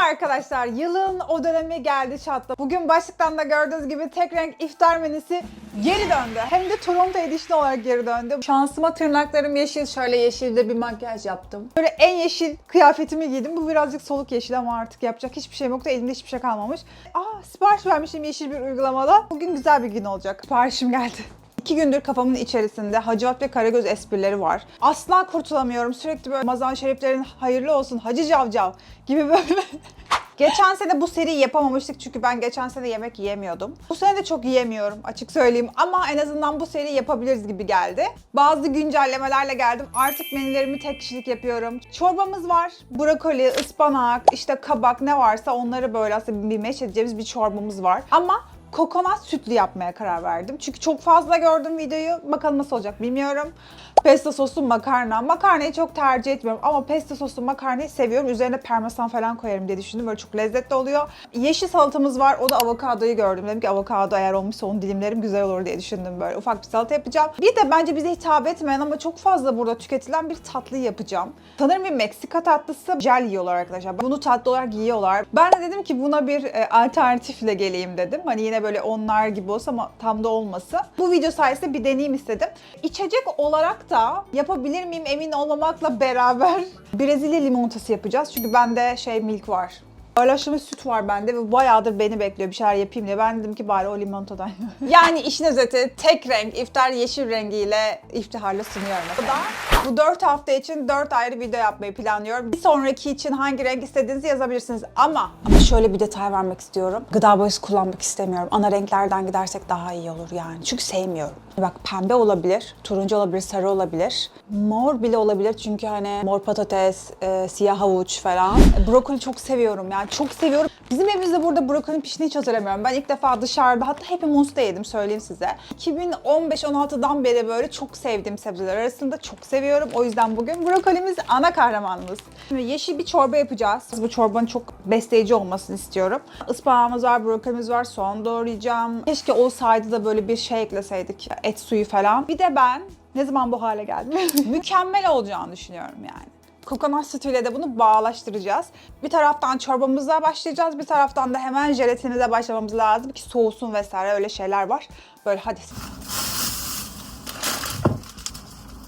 arkadaşlar. Yılın o dönemi geldi çattı. Bugün başlıktan da gördüğünüz gibi tek renk iftar menüsü geri döndü. Hem de Toronto Edition olarak geri döndü. Şansıma tırnaklarım yeşil. Şöyle yeşilde bir makyaj yaptım. Böyle en yeşil kıyafetimi giydim. Bu birazcık soluk yeşil ama artık yapacak hiçbir şeyim yoktu. Elimde hiçbir şey kalmamış. Aa sipariş vermişim yeşil bir uygulamada. Bugün güzel bir gün olacak. Siparişim geldi. İki gündür kafamın içerisinde Hacivat ve Karagöz esprileri var. Asla kurtulamıyorum. Sürekli böyle Ramazan şeriflerin hayırlı olsun Hacı Cavcav gibi böyle. Geçen sene bu seriyi yapamamıştık çünkü ben geçen sene yemek yiyemiyordum. Bu sene de çok yiyemiyorum açık söyleyeyim ama en azından bu seriyi yapabiliriz gibi geldi. Bazı güncellemelerle geldim. Artık menülerimi tek kişilik yapıyorum. Çorbamız var. Brokoli, ıspanak, işte kabak ne varsa onları böyle aslında bir meş edeceğimiz bir çorbamız var. Ama kokonat sütlü yapmaya karar verdim. Çünkü çok fazla gördüm videoyu. Bakalım nasıl olacak bilmiyorum. Pesto soslu makarna. Makarnayı çok tercih etmiyorum ama pesto soslu makarnayı seviyorum. Üzerine parmesan falan koyarım diye düşündüm. Böyle çok lezzetli oluyor. Yeşil salatamız var. O da avokadoyu gördüm. Dedim ki avokado eğer olmuşsa onu dilimlerim güzel olur diye düşündüm böyle. Ufak bir salata yapacağım. Bir de bence bize hitap etmeyen ama çok fazla burada tüketilen bir tatlı yapacağım. Sanırım bir Meksika tatlısı jel yiyorlar arkadaşlar. Bunu tatlı olarak yiyorlar. Ben de dedim ki buna bir e, alternatifle geleyim dedim. Hani yine böyle onlar gibi olsa ama tam da olması. Bu video sayesinde bir deneyim istedim. İçecek olarak da yapabilir miyim emin olmamakla beraber Brezilya limonatası yapacağız. Çünkü bende şey milk var. Paylaşılmış süt var bende ve bayağıdır beni bekliyor bir şeyler yapayım diye. Ben dedim ki bari o limonatadan Yani işin özeti tek renk iftar yeşil rengiyle iftiharla sunuyorum. Bu da bu 4 hafta için 4 ayrı video yapmayı planlıyorum. Bir sonraki için hangi renk istediğinizi yazabilirsiniz. Ama şöyle bir detay vermek istiyorum. Gıda boyası kullanmak istemiyorum. Ana renklerden gidersek daha iyi olur yani. Çünkü sevmiyorum. Bak pembe olabilir, turuncu olabilir, sarı olabilir. Mor bile olabilir çünkü hani mor patates, e, siyah havuç falan. Brokoli çok seviyorum yani çok seviyorum. Bizim evimizde burada brokolinin piştiğini hiç hatırlamıyorum. Ben ilk defa dışarıda hatta Happy Monster yedim söyleyeyim size. 2015-16'dan beri böyle çok sevdiğim sebzeler arasında çok seviyorum. O yüzden bugün brokolimiz ana kahramanımız. Şimdi yeşil bir çorba yapacağız. Bu çorbanın çok besleyici olmasını istiyorum. Ispanağımız var, brokolimiz var, soğan doğrayacağım. Keşke olsaydı da böyle bir şey ekleseydik. Et suyu falan. Bir de ben ne zaman bu hale geldim? Mükemmel olacağını düşünüyorum yani. Kokonat sütüyle de bunu bağlaştıracağız. Bir taraftan çorbamıza başlayacağız, bir taraftan da hemen jelatinize başlamamız lazım ki soğusun vesaire öyle şeyler var. Böyle hadi.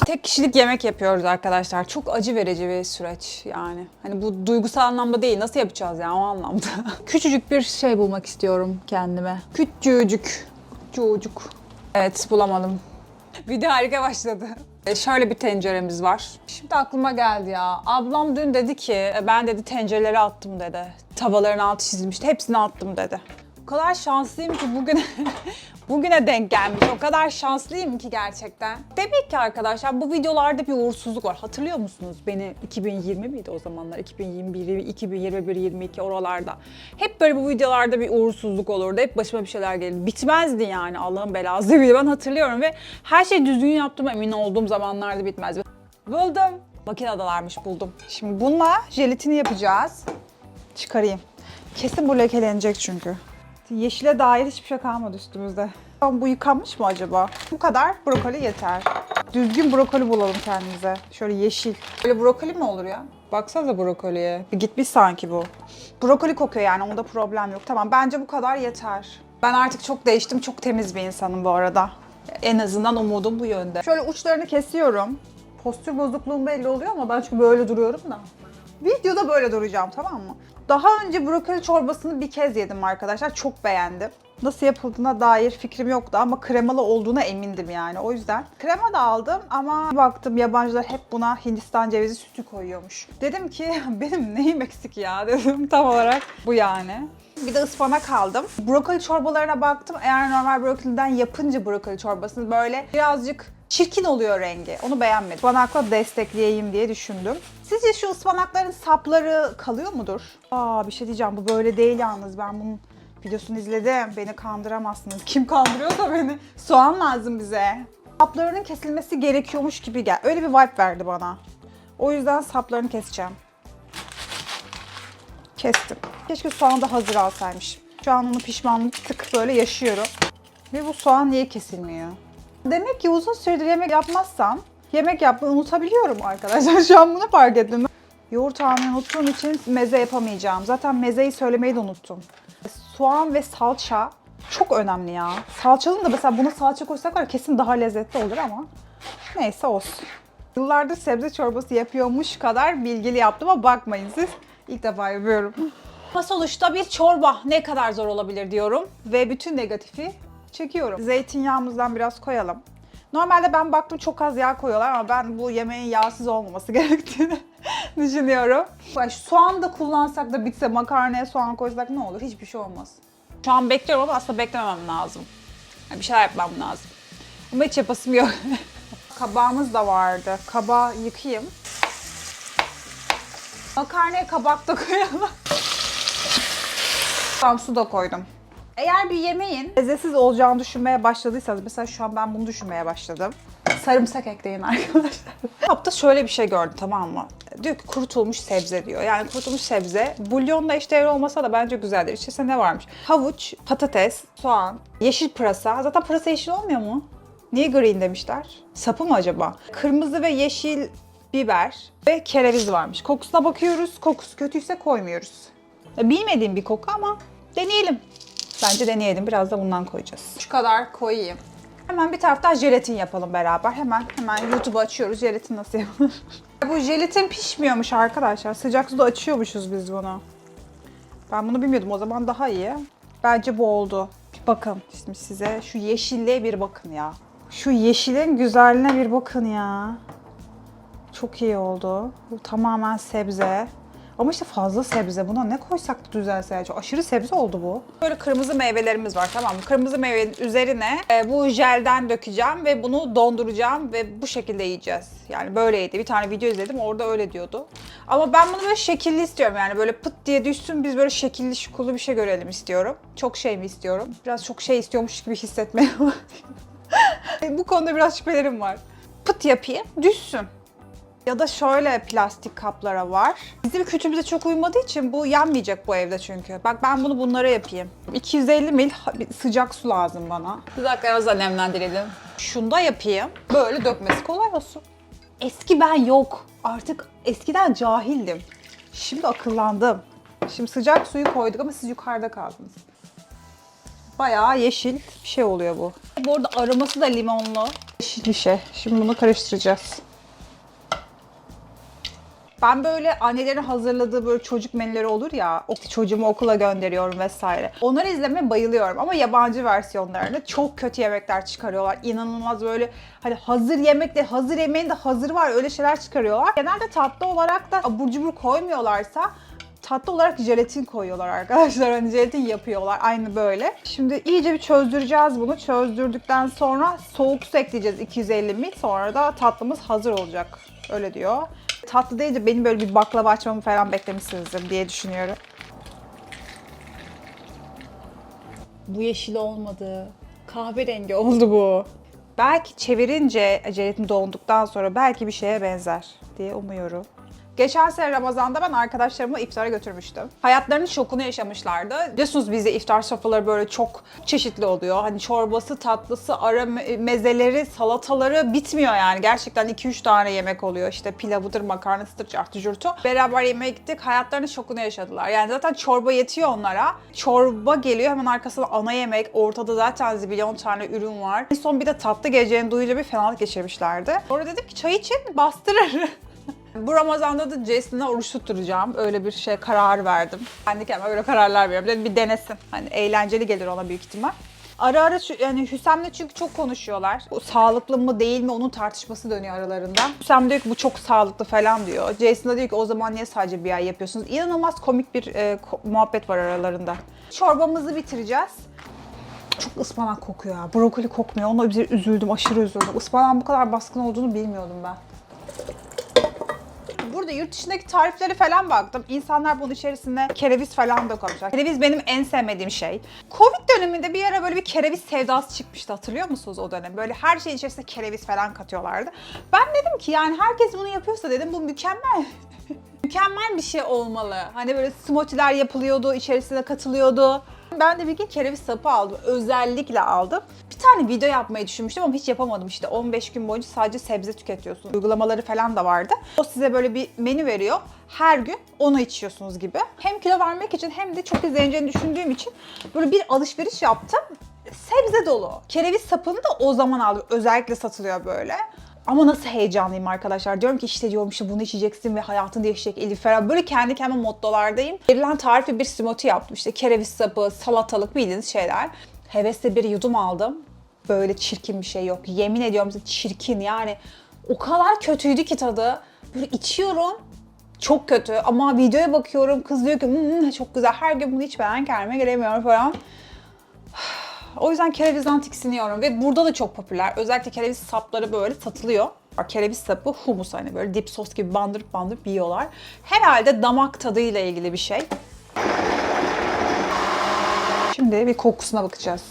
Tek kişilik yemek yapıyoruz arkadaşlar. Çok acı verici bir süreç yani. Hani bu duygusal anlamda değil. Nasıl yapacağız yani o anlamda. Küçücük bir şey bulmak istiyorum kendime. Küçücük. Çocuk. Evet bulamadım. Video harika başladı. E, Şöyle bir tenceremiz var. Şimdi aklıma geldi ya. Ablam dün dedi ki "E, ben dedi tencereleri attım dedi. Tavaların altı çizilmişti. Hepsini attım dedi. O kadar şanslıyım ki bugün bugüne denk gelmiş. O kadar şanslıyım ki gerçekten. Demek ki arkadaşlar bu videolarda bir uğursuzluk var. Hatırlıyor musunuz beni 2020 miydi o zamanlar? 2021, 2021, 22 oralarda. Hep böyle bu videolarda bir uğursuzluk olurdu. Hep başıma bir şeyler gelirdi. Bitmezdi yani Allah'ın belası gibi. Ben hatırlıyorum ve her şeyi düzgün yaptım emin olduğum zamanlarda bitmezdi. Buldum. Makinadalarmış buldum. Şimdi bununla jelatini yapacağız. Çıkarayım. Kesin bu lekelenecek çünkü. Yeşile dair hiçbir şey kalmadı üstümüzde. Bu yıkanmış mı acaba? Bu kadar brokoli yeter. Düzgün brokoli bulalım kendimize. Şöyle yeşil. Böyle brokoli mi olur ya? Baksanıza brokoliye. Bir gitmiş sanki bu. Brokoli kokuyor yani onda problem yok. Tamam bence bu kadar yeter. Ben artık çok değiştim. Çok temiz bir insanım bu arada. En azından umudum bu yönde. Şöyle uçlarını kesiyorum. Postür bozukluğum belli oluyor ama ben çünkü böyle duruyorum da. Videoda böyle duracağım tamam mı? Daha önce brokoli çorbasını bir kez yedim arkadaşlar. Çok beğendim. Nasıl yapıldığına dair fikrim yoktu ama kremalı olduğuna emindim yani. O yüzden krema da aldım ama baktım yabancılar hep buna Hindistan cevizi sütü koyuyormuş. Dedim ki benim neyim eksik ya dedim tam olarak bu yani. Bir de ıspanak aldım. Brokoli çorbalarına baktım. Eğer normal brokoliden yapınca brokoli çorbasını böyle birazcık çirkin oluyor rengi. Onu beğenmedim. Ispanakla destekleyeyim diye düşündüm. Sizce şu ıspanakların sapları kalıyor mudur? Aa bir şey diyeceğim bu böyle değil yalnız. Ben bunun videosunu izledim. Beni kandıramazsınız. Kim kandırıyorsa beni. Soğan lazım bize. Saplarının kesilmesi gerekiyormuş gibi gel. Öyle bir vibe verdi bana. O yüzden saplarını keseceğim. Kestim. Keşke soğanı da hazır alsaymışım. Şu an onu pişmanlık tık böyle yaşıyorum. Ve bu soğan niye kesilmiyor? Demek ki uzun süredir yemek yapmazsam yemek yapmayı unutabiliyorum arkadaşlar. Şu an bunu fark ettim. Yoğurt almayı unuttuğum için meze yapamayacağım. Zaten mezeyi söylemeyi de unuttum. Soğan ve salça çok önemli ya. Salçanın da mesela buna salça koysak var kesin daha lezzetli olur ama neyse olsun. Yıllardır sebze çorbası yapıyormuş kadar bilgili yaptım ama bakmayın siz. İlk defa yapıyorum. Ama sonuçta bir çorba ne kadar zor olabilir diyorum ve bütün negatifi çekiyorum. Zeytinyağımızdan biraz koyalım. Normalde ben baktım çok az yağ koyuyorlar ama ben bu yemeğin yağsız olmaması gerektiğini düşünüyorum. Bak, soğan da kullansak da bitse makarnaya soğan koysak ne olur? Hiçbir şey olmaz. Şu an bekliyorum ama aslında beklememem lazım. Yani bir şeyler yapmam lazım. Ama hiç yapasım yok. Kabağımız da vardı. Kabağı yıkayayım. Makarnaya kabak da koyalım. Tamam su da koydum. Eğer bir yemeğin lezzetsiz olacağını düşünmeye başladıysanız, mesela şu an ben bunu düşünmeye başladım. Sarımsak ekleyin arkadaşlar. Hafta şöyle bir şey gördüm tamam mı? Diyor ki kurutulmuş sebze diyor. Yani kurutulmuş sebze bulyonla eşdeğer olmasa da bence güzeldir. İçerisinde ne varmış? Havuç, patates, soğan, yeşil pırasa. Zaten pırasa yeşil olmuyor mu? Niye green demişler? Sapı mı acaba? Kırmızı ve yeşil biber ve kereviz varmış. Kokusuna bakıyoruz. Kokusu kötüyse koymuyoruz. Bilmediğim bir koku ama deneyelim. Bence deneyelim. Biraz da bundan koyacağız. Şu kadar koyayım. Hemen bir taraftan jelatin yapalım beraber. Hemen hemen YouTube'u açıyoruz. Jelatin nasıl yapılır? Bu jelatin pişmiyormuş arkadaşlar. Sıcak suda açıyormuşuz biz bunu. Ben bunu bilmiyordum. O zaman daha iyi. Bence bu oldu. Bir bakın şimdi size. Şu yeşilliğe bir bakın ya. Şu yeşilin güzelliğine bir bakın ya. Çok iyi oldu. Bu tamamen sebze. Ama işte fazla sebze. Buna ne koysak düzelse. Çok aşırı sebze oldu bu. Böyle kırmızı meyvelerimiz var tamam mı? Kırmızı meyvenin üzerine e, bu jelden dökeceğim ve bunu donduracağım ve bu şekilde yiyeceğiz. Yani böyleydi. Bir tane video izledim orada öyle diyordu. Ama ben bunu böyle şekilli istiyorum yani böyle pıt diye düşsün biz böyle şekilli şukulu bir şey görelim istiyorum. Çok şey mi istiyorum? Biraz çok şey istiyormuş gibi hissetmeye Bu konuda biraz şüphelerim var. Pıt yapayım, düşsün. Ya da şöyle plastik kaplara var. Bizim kültürümüze çok uymadığı için bu yenmeyecek bu evde çünkü. Bak ben bunu bunlara yapayım. 250 mil sıcak su lazım bana. Dudaklarımızı nemlendirelim. Şunda yapayım. Böyle dökmesi kolay olsun. Eski ben yok. Artık eskiden cahildim. Şimdi akıllandım. Şimdi sıcak suyu koyduk ama siz yukarıda kaldınız. Bayağı yeşil bir şey oluyor bu. Bu arada aroması da limonlu. Yeşil bir şey. Şimdi bunu karıştıracağız. Ben böyle annelerin hazırladığı böyle çocuk menüleri olur ya, çocuğumu okula gönderiyorum vesaire. Onları izlemeye bayılıyorum ama yabancı versiyonlarını çok kötü yemekler çıkarıyorlar. İnanılmaz böyle hani hazır yemek de hazır yemeğin de hazır var öyle şeyler çıkarıyorlar. Genelde tatlı olarak da abur cubur koymuyorlarsa tatlı olarak jelatin koyuyorlar arkadaşlar. Hani jelatin yapıyorlar aynı böyle. Şimdi iyice bir çözdüreceğiz bunu. Çözdürdükten sonra soğuk su ekleyeceğiz 250 ml. Sonra da tatlımız hazır olacak. Öyle diyor. Tatlı deyince benim böyle bir baklava açmamı falan beklemişsinizdir diye düşünüyorum. Bu yeşil olmadı. Kahverengi oldu bu. Belki çevirince jelatin donduktan sonra belki bir şeye benzer diye umuyorum. Geçen sene Ramazan'da ben arkadaşlarımı iftara götürmüştüm. Hayatlarının şokunu yaşamışlardı. Biliyorsunuz bizde iftar sofraları böyle çok çeşitli oluyor. Hani çorbası, tatlısı, ara me- mezeleri, salataları bitmiyor yani. Gerçekten 2-3 tane yemek oluyor. İşte pilavıdır, makarnasıdır, cartı. Beraber yemeğe gittik. Hayatlarının şokunu yaşadılar. Yani zaten çorba yetiyor onlara. Çorba geliyor hemen arkasında ana yemek. Ortada zaten zibilyon tane ürün var. En son bir de tatlı geleceğini duyunca bir fenalık geçirmişlerdi. Sonra dedim ki çay için bastırır. Bu Ramazan'da da Jason'a oruç tutturacağım. Öyle bir şey karar verdim. Ben de kendime öyle kararlar veriyorum. Dedim bir denesin. Hani eğlenceli gelir ona büyük ihtimal. Ara ara yani Hüsem'le çünkü çok konuşuyorlar. Bu sağlıklı mı değil mi onun tartışması dönüyor aralarında. Hüsem diyor ki bu çok sağlıklı falan diyor. Jason da diyor ki o zaman niye sadece bir ay yapıyorsunuz? İnanılmaz komik bir e, ko- muhabbet var aralarında. Çorbamızı bitireceğiz. Çok ıspanak kokuyor ya. Brokoli kokmuyor. Ona üzüldüm, aşırı üzüldüm. Ispanağın bu kadar baskın olduğunu bilmiyordum ben. Burada yurt dışındaki tarifleri falan baktım. İnsanlar bunun içerisine kereviz falan da koymuşlar. Kereviz benim en sevmediğim şey. Covid döneminde bir ara böyle bir kereviz sevdası çıkmıştı hatırlıyor musunuz o dönem? Böyle her şeyin içerisine kereviz falan katıyorlardı. Ben dedim ki yani herkes bunu yapıyorsa dedim bu mükemmel. mükemmel bir şey olmalı. Hani böyle smoothie'ler yapılıyordu, içerisine katılıyordu. Ben de bir gün kereviz sapı aldım. Özellikle aldım. Bir tane video yapmayı düşünmüştüm ama hiç yapamadım işte. 15 gün boyunca sadece sebze tüketiyorsunuz. Uygulamaları falan da vardı. O size böyle bir menü veriyor. Her gün onu içiyorsunuz gibi. Hem kilo vermek için hem de çok izleneceğini düşündüğüm için böyle bir alışveriş yaptım. Sebze dolu. Kereviz sapını da o zaman aldım. Özellikle satılıyor böyle. Ama nasıl heyecanlıyım arkadaşlar. Diyorum ki işte diyorum işte bunu içeceksin ve hayatın değişecek Elif Ferah. Böyle kendi kendime mottolardayım. Verilen tarifi bir smoothie yaptım. İşte kereviz sapı, salatalık bildiğiniz şeyler. Hevesle bir yudum aldım. Böyle çirkin bir şey yok. Yemin ediyorum size çirkin yani. O kadar kötüydü ki tadı. Böyle içiyorum. Çok kötü ama videoya bakıyorum kız diyor ki "Hmm, çok güzel her gün bunu içmeden kendime gelemiyorum falan. O yüzden kerevizden tiksiniyorum ve burada da çok popüler. Özellikle kereviz sapları böyle satılıyor. Bak, Kereviz sapı humus hani böyle dip sos gibi bandırıp bandırıp yiyorlar. Herhalde damak tadıyla ilgili bir şey. Şimdi bir kokusuna bakacağız.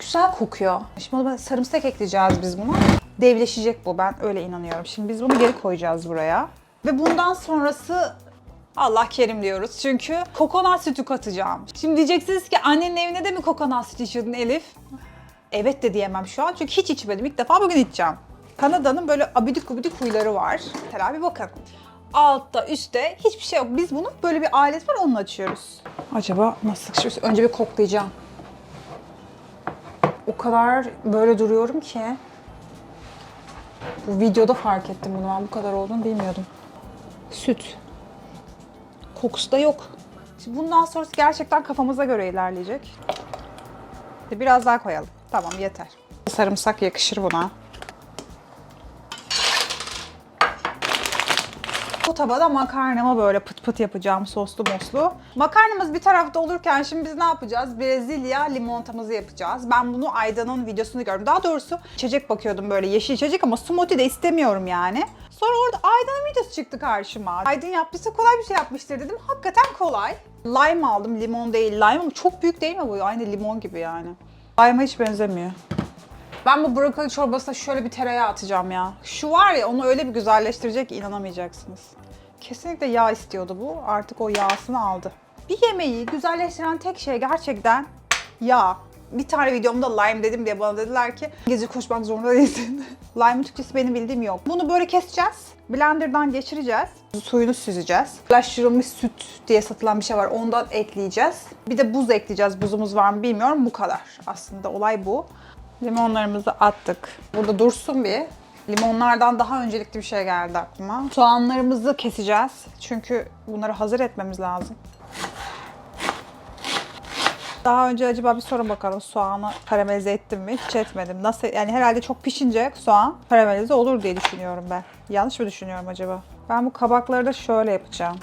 Güzel kokuyor. Şimdi buna sarımsak ekleyeceğiz biz buna. Devleşecek bu ben öyle inanıyorum. Şimdi biz bunu geri koyacağız buraya. Ve bundan sonrası Allah kerim diyoruz. Çünkü kokonat sütü katacağım. Şimdi diyeceksiniz ki annenin evine de mi kokonat sütü içiyordun Elif? Evet de diyemem şu an çünkü hiç içmedim. İlk defa bugün içeceğim. Kanada'nın böyle abidik gubidik huyları var. Mesela bir bakın. Altta, üstte hiçbir şey yok. Biz bunu böyle bir alet var onunla açıyoruz. Acaba nasıl? Şimdi önce bir koklayacağım. O kadar böyle duruyorum ki. Bu videoda fark ettim bunu. Ben bu kadar olduğunu bilmiyordum. Süt. Kokusu da yok. Şimdi bundan sonrası gerçekten kafamıza göre ilerleyecek. Biraz daha koyalım. Tamam yeter. Sarımsak yakışır buna. Bu tabada makarnamı böyle pıt pıt yapacağım soslu moslu. Makarnamız bir tarafta olurken şimdi biz ne yapacağız? Brezilya limonatamızı yapacağız. Ben bunu Ayda'nın videosunu gördüm. Daha doğrusu içecek bakıyordum böyle yeşil içecek ama smoothie de istemiyorum yani. Sonra orada Ayda'nın videosu çıktı karşıma. Aydın yaptıysa kolay bir şey yapmıştır dedim. Hakikaten kolay. Lime aldım. Limon değil lime ama çok büyük değil mi bu? Aynı limon gibi yani. Lime'a hiç benzemiyor. Ben bu brokoli çorbasına şöyle bir tereyağı atacağım ya. Şu var ya onu öyle bir güzelleştirecek inanamayacaksınız. Kesinlikle yağ istiyordu bu. Artık o yağsını aldı. Bir yemeği güzelleştiren tek şey gerçekten yağ. Bir tane videomda lime dedim diye bana dediler ki gece koşmak zorunda değilsin. Lime'ın Türkçesi benim bildiğim yok. Bunu böyle keseceğiz. Blender'dan geçireceğiz. Suyunu süzeceğiz. Flaştırılmış süt diye satılan bir şey var. Ondan ekleyeceğiz. Bir de buz ekleyeceğiz. Buzumuz var mı bilmiyorum. Bu kadar. Aslında olay bu. Limonlarımızı attık. Burada dursun bir. Limonlardan daha öncelikli bir şey geldi aklıma. Soğanlarımızı keseceğiz. Çünkü bunları hazır etmemiz lazım. Daha önce acaba bir sorun bakalım soğanı karamelize ettim mi? Hiç etmedim. Nasıl yani herhalde çok pişince soğan karamelize olur diye düşünüyorum ben. Yanlış mı düşünüyorum acaba? Ben bu kabakları da şöyle yapacağım.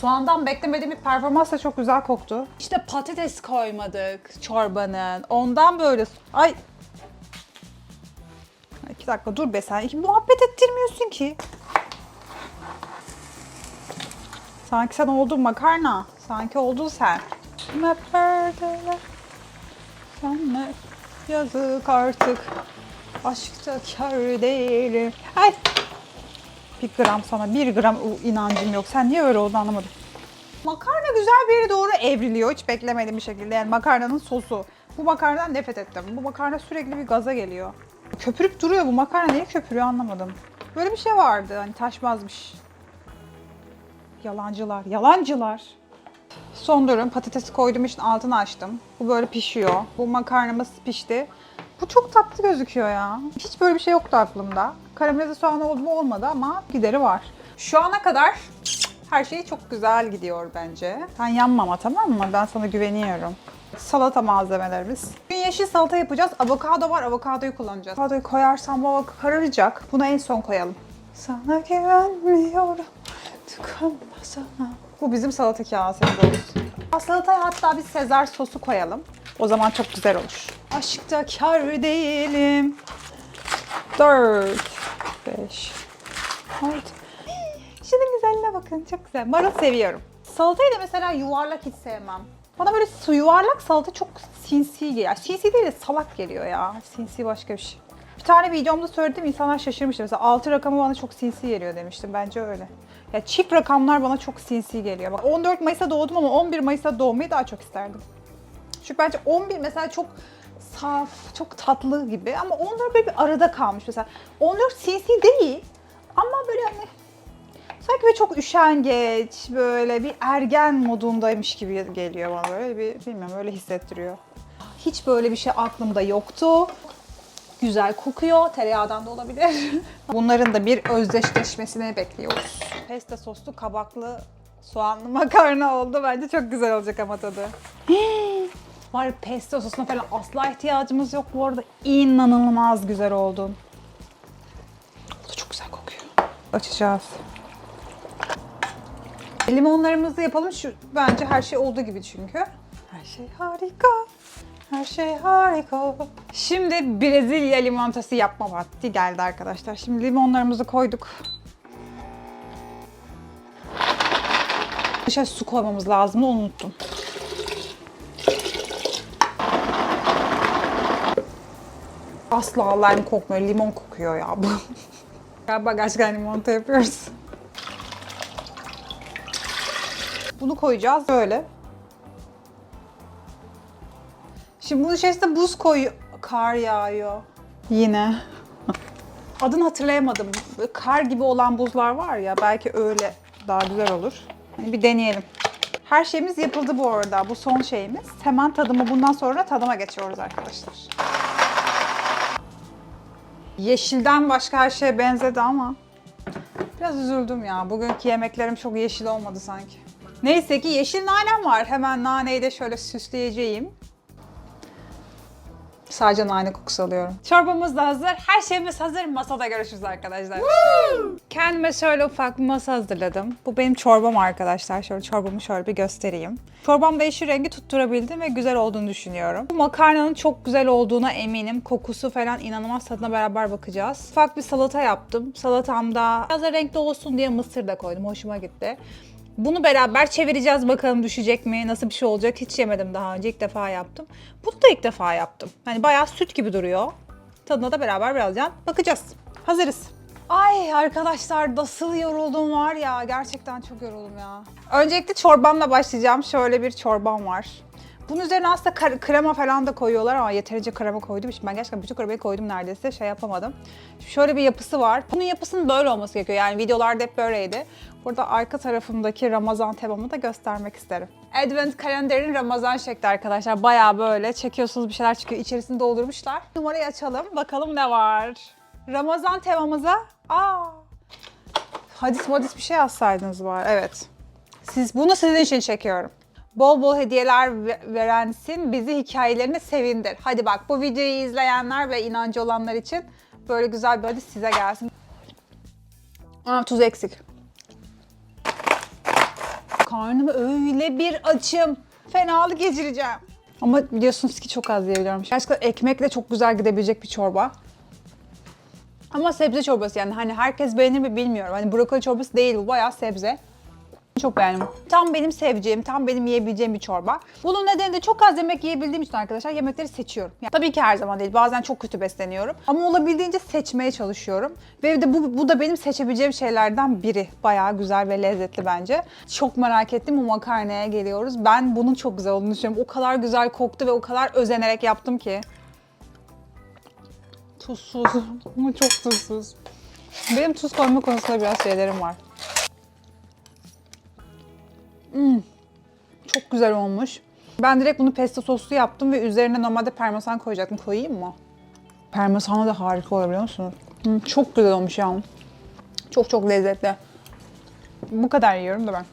Soğandan beklemediğim bir performans da çok güzel koktu. İşte patates koymadık çorbanın. Ondan böyle... Ay! İki dakika dur be sen. İki muhabbet ettirmiyorsun ki. Sanki sen oldun makarna. Sanki oldun sen. Ne perdeler. Senle yazık artık. Aşkta kar değilim. Ay! Bir gram sana, bir gram inancım yok. Sen niye öyle oldu anlamadım. Makarna güzel bir yere doğru evriliyor. Hiç beklemediğim bir şekilde. Yani makarnanın sosu. Bu makarnadan nefret ettim. Bu makarna sürekli bir gaza geliyor. Köpürüp duruyor bu makarna. Niye köpürüyor anlamadım. Böyle bir şey vardı. Hani taşmazmış. Yalancılar. Yalancılar. Son durum patatesi koydum için altını açtım. Bu böyle pişiyor. Bu makarnamız pişti. Bu çok tatlı gözüküyor ya. Hiç böyle bir şey yoktu aklımda. Karamelize soğan oldu mu olmadı ama gideri var. Şu ana kadar her şey çok güzel gidiyor bence. Sen yanmama tamam mı? Ben sana güveniyorum. Salata malzemelerimiz. Yeşil salata yapacağız. Avokado var. Avokadoyu kullanacağız. Avokadoyu koyarsam avokado kararacak. Bunu en son koyalım. Sana güvenmiyorum. Tıkanma sana. Bu bizim salata kasemiz olsun. Salataya hatta bir sezar sosu koyalım. O zaman çok güzel olur. Aşkta kar değilim. 4, 5, 6. Şunun güzelliğine bakın. Çok güzel. Marul seviyorum. Salatayı da mesela yuvarlak hiç sevmem. Bana böyle su yuvarlak salata çok sinsi geliyor. Sinsi değil de salak geliyor ya. Sinsi başka bir şey. Bir tane videomda söyledim insanlar şaşırmıştı. Mesela 6 rakamı bana çok sinsi geliyor demiştim. Bence öyle. Ya çift rakamlar bana çok sinsi geliyor. Bak 14 Mayıs'ta doğdum ama 11 Mayıs'ta doğmayı daha çok isterdim. Çünkü bence 11 mesela çok saf, çok tatlı gibi ama 14 böyle bir arada kalmış mesela. 14 sinsi değil ama böyle hani sanki böyle çok üşengeç, böyle bir ergen modundaymış gibi geliyor bana böyle bir bilmiyorum öyle hissettiriyor. Hiç böyle bir şey aklımda yoktu. Güzel kokuyor. Tereyağından da olabilir. Bunların da bir özdeşleşmesini bekliyoruz. Pesto soslu kabaklı soğanlı makarna oldu. Bence çok güzel olacak ama tadı. Var pesto sosuna falan asla ihtiyacımız yok bu arada. İnanılmaz güzel oldu. Bu da çok güzel kokuyor. Açacağız. Limonlarımızı yapalım. Şu bence her şey olduğu gibi çünkü. Her şey harika. Her şey harika. Şimdi Brezilya limonatası yapma vakti geldi arkadaşlar. Şimdi limonlarımızı koyduk. Dışarı su koymamız lazım. Onu unuttum. Asla lime kokmuyor. Limon kokuyor ya bu. Galiba gerçekten limonata yapıyoruz. Bunu koyacağız böyle. Şimdi bunun içerisinde buz koy... Kar yağıyor. Yine. Adını hatırlayamadım. Kar gibi olan buzlar var ya belki öyle daha güzel olur. Hani bir deneyelim. Her şeyimiz yapıldı bu arada. Bu son şeyimiz. Hemen tadımı bundan sonra tadıma geçiyoruz arkadaşlar. Yeşilden başka her şeye benzedi ama biraz üzüldüm ya. Bugünkü yemeklerim çok yeşil olmadı sanki. Neyse ki yeşil nanem var. Hemen naneyi de şöyle süsleyeceğim. Sadece nane kokusu alıyorum. Çorbamız da hazır. Her şeyimiz hazır. Masada görüşürüz arkadaşlar. Kendime şöyle ufak bir masa hazırladım. Bu benim çorbam arkadaşlar. Şöyle çorbamı şöyle bir göstereyim. Çorbamda yeşil rengi tutturabildim ve güzel olduğunu düşünüyorum. Bu makarnanın çok güzel olduğuna eminim. Kokusu falan inanılmaz tadına beraber bakacağız. Ufak bir salata yaptım. Salatamda biraz da renkli olsun diye mısır da koydum. Hoşuma gitti. Bunu beraber çevireceğiz bakalım düşecek mi, nasıl bir şey olacak hiç yemedim daha önce ilk defa yaptım. Bunu da ilk defa yaptım. Hani bayağı süt gibi duruyor. Tadına da beraber birazdan bakacağız. Hazırız. Ay arkadaşlar nasıl yoruldum var ya gerçekten çok yoruldum ya. Öncelikle çorbamla başlayacağım. Şöyle bir çorbam var. Bunun üzerine aslında krema falan da koyuyorlar ama yeterince krema koydum. Şimdi ben gerçekten bütün kremayı koydum neredeyse şey yapamadım. Şöyle bir yapısı var. Bunun yapısının böyle olması gerekiyor. Yani videolarda hep böyleydi. Burada arka tarafımdaki Ramazan temamı da göstermek isterim. Advent kalenderin Ramazan şekli arkadaşlar. Bayağı böyle çekiyorsunuz bir şeyler çıkıyor. İçerisini doldurmuşlar. Numarayı açalım. Bakalım ne var. Ramazan temamıza... Aa! Hadis madis bir şey yazsaydınız var. Evet. Siz bunu sizin için çekiyorum. Bol bol hediyeler ve- verensin, bizi hikayelerine sevindir. Hadi bak bu videoyu izleyenler ve inancı olanlar için böyle güzel bir hadis size gelsin. Aa, tuz eksik. Karnımı öyle bir açım. Fenalık geçireceğim. Ama biliyorsunuz ki çok az yiyebiliyorum. Gerçekten ekmekle çok güzel gidebilecek bir çorba. Ama sebze çorbası yani hani herkes beğenir mi bilmiyorum. Hani brokoli çorbası değil bu bayağı sebze. Çok beğendim. Tam benim seveceğim, tam benim yiyebileceğim bir çorba. Bunun nedeni de çok az yemek yiyebildiğim için arkadaşlar yemekleri seçiyorum. Yani tabii ki her zaman değil. Bazen çok kötü besleniyorum. Ama olabildiğince seçmeye çalışıyorum. Ve de bu, bu da benim seçebileceğim şeylerden biri. Bayağı güzel ve lezzetli bence. Çok merak ettim bu makarnaya geliyoruz. Ben bunun çok güzel olduğunu düşünüyorum. O kadar güzel koktu ve o kadar özenerek yaptım ki. Tuzsuz. Ama çok tuzsuz. Benim tuz koyma konusunda biraz şeylerim var. Çok güzel olmuş. Ben direkt bunu pesto soslu yaptım ve üzerine normalde parmesan koyacaktım. Koyayım mı? Parmesanı da harika olur biliyor musunuz? Hı, çok güzel olmuş ya. Çok çok lezzetli. Bu kadar yiyorum da ben.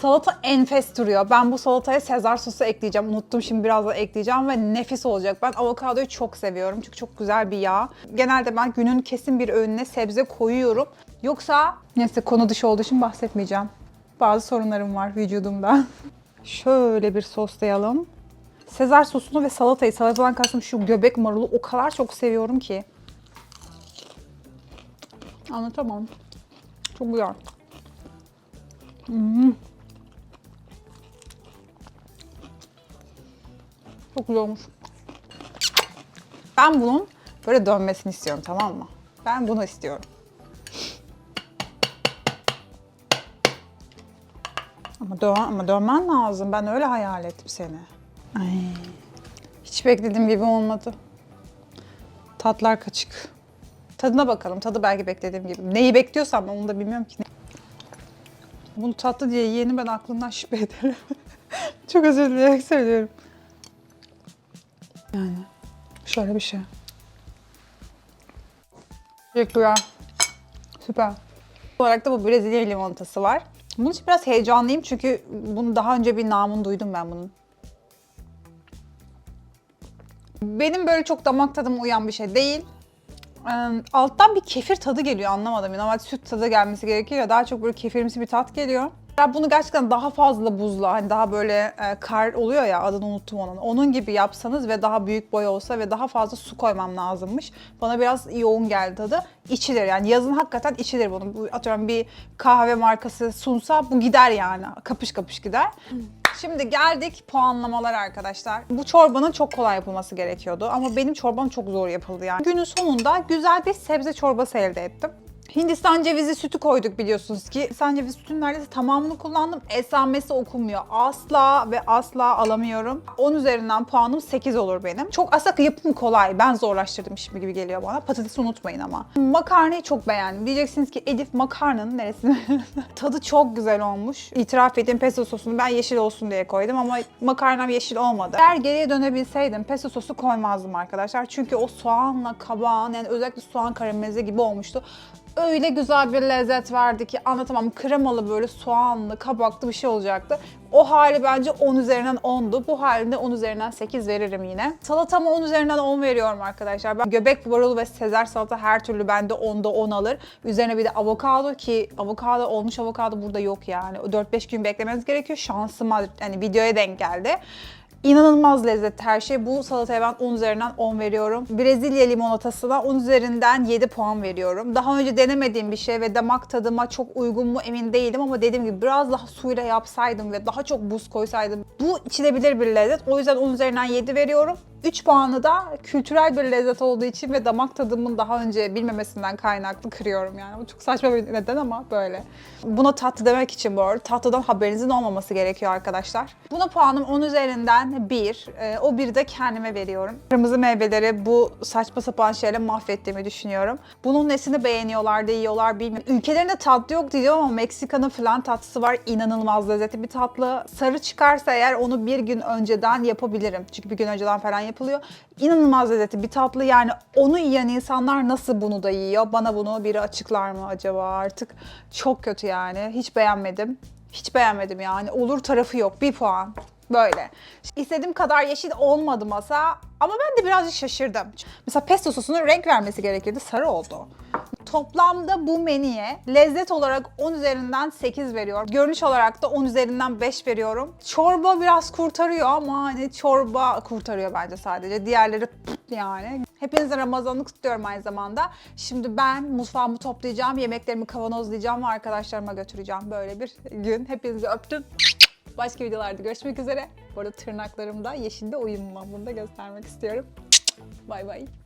Salata enfes duruyor. Ben bu salataya sezar sosu ekleyeceğim. Unuttum şimdi biraz da ekleyeceğim ve nefis olacak. Ben avokadoyu çok seviyorum çünkü çok güzel bir yağ. Genelde ben günün kesin bir öğününe sebze koyuyorum. Yoksa neyse konu dışı olduğu için bahsetmeyeceğim. Bazı sorunlarım var vücudumda. Şöyle bir soslayalım. Sezar sosunu ve salatayı, salatadan kastım şu göbek marulu o kadar çok seviyorum ki. Anlatamam. Çok güzel. Hmm. Çok güzel olmuş. Ben bunun böyle dönmesini istiyorum tamam mı? Ben bunu istiyorum. Ama, dön ama dönmen lazım. Ben öyle hayal ettim seni. Ay. Hiç beklediğim gibi olmadı. Tatlar kaçık. Tadına bakalım. Tadı belki beklediğim gibi. Neyi bekliyorsam onu da bilmiyorum ki. Bunu tatlı diye yiyeni ben aklımdan şüphe ederim. Çok özür dileyerek söylüyorum. Yani şöyle bir şey. Teşekkürler. Süper. olarak da bu Brezilya limonatası var. Bunun için biraz heyecanlıyım çünkü bunu daha önce bir namını duydum ben bunun. Benim böyle çok damak tadıma uyan bir şey değil. Alttan bir kefir tadı geliyor anlamadım. Normal süt tadı gelmesi gerekiyor ya daha çok böyle kefirimsi bir tat geliyor. Bunu gerçekten daha fazla buzla hani daha böyle e, kar oluyor ya adını unuttum onun. Onun gibi yapsanız ve daha büyük boy olsa ve daha fazla su koymam lazımmış. Bana biraz yoğun geldi tadı. İçilir yani yazın hakikaten içilir bunu. Bu, atıyorum bir kahve markası sunsa bu gider yani. Kapış kapış gider. Şimdi geldik puanlamalar arkadaşlar. Bu çorbanın çok kolay yapılması gerekiyordu ama benim çorbam çok zor yapıldı yani. Günün sonunda güzel bir sebze çorbası elde ettim. Hindistan cevizi sütü koyduk biliyorsunuz ki. Hindistan cevizi sütünün neredeyse tamamını kullandım. Esamesi okunmuyor. Asla ve asla alamıyorum. 10 üzerinden puanım 8 olur benim. Çok aslında yapım kolay. Ben zorlaştırdım şimdi gibi geliyor bana. Patatesi unutmayın ama. Makarnayı çok beğendim. Diyeceksiniz ki Edip makarnanın neresi? Tadı çok güzel olmuş. İtiraf edeyim pesto sosunu ben yeşil olsun diye koydum ama makarnam yeşil olmadı. Eğer geriye dönebilseydim pesto sosu koymazdım arkadaşlar. Çünkü o soğanla kabağın yani özellikle soğan karamelize gibi olmuştu öyle güzel bir lezzet verdi ki anlatamam. Kremalı böyle soğanlı, kabaklı bir şey olacaktı. O hali bence 10 üzerinden 10'du. Bu halinde 10 üzerinden 8 veririm yine. Salatama 10 üzerinden 10 veriyorum arkadaşlar. Ben göbek marulu ve sezar salata her türlü bende 10'da 10 alır. Üzerine bir de avokado ki avokado olmuş avokado burada yok yani. 4-5 gün beklemeniz gerekiyor. Şansıma hani videoya denk geldi. İnanılmaz lezzetli her şey. Bu salataya ben 10 üzerinden 10 veriyorum. Brezilya limonatasına 10 üzerinden 7 puan veriyorum. Daha önce denemediğim bir şey ve damak tadıma çok uygun mu emin değilim ama dediğim gibi biraz daha suyla yapsaydım ve daha çok buz koysaydım bu içilebilir bir lezzet. O yüzden 10 üzerinden 7 veriyorum. 3 puanı da kültürel bir lezzet olduğu için ve damak tadımın daha önce bilmemesinden kaynaklı kırıyorum yani. Bu çok saçma bir neden ama böyle. Buna tatlı demek için bu arada tatlıdan haberinizin olmaması gerekiyor arkadaşlar. Buna puanım 10 üzerinden 1. Ee, o 1'i de kendime veriyorum. Kırmızı meyveleri bu saçma sapan şeyle mahvettiğimi düşünüyorum. Bunun nesini beğeniyorlar da yiyorlar bilmiyorum. Ülkelerinde tatlı yok diyeceğim ama Meksika'nın falan tatlısı var. İnanılmaz lezzetli bir tatlı. Sarı çıkarsa eğer onu bir gün önceden yapabilirim. Çünkü bir gün önceden falan yapılıyor. İnanılmaz lezzetli bir tatlı. Yani onu yiyen insanlar nasıl bunu da yiyor? Bana bunu biri açıklar mı acaba artık? Çok kötü yani. Hiç beğenmedim. Hiç beğenmedim yani. Olur tarafı yok. Bir puan. Böyle. İstediğim kadar yeşil olmadı masa ama ben de birazcık şaşırdım. Mesela pesto sosunun renk vermesi gerekirdi. Sarı oldu. Toplamda bu menüye lezzet olarak 10 üzerinden 8 veriyorum. Görünüş olarak da 10 üzerinden 5 veriyorum. Çorba biraz kurtarıyor ama hani çorba kurtarıyor bence sadece. Diğerleri yani. Hepinize Ramazan'ı kutluyorum aynı zamanda. Şimdi ben mutfağımı toplayacağım, yemeklerimi kavanozlayacağım ve arkadaşlarıma götüreceğim böyle bir gün. Hepinizi öptüm. Başka videolarda görüşmek üzere. Bu arada tırnaklarımda yeşilde uyum var. Bunu da göstermek istiyorum. Bay bay.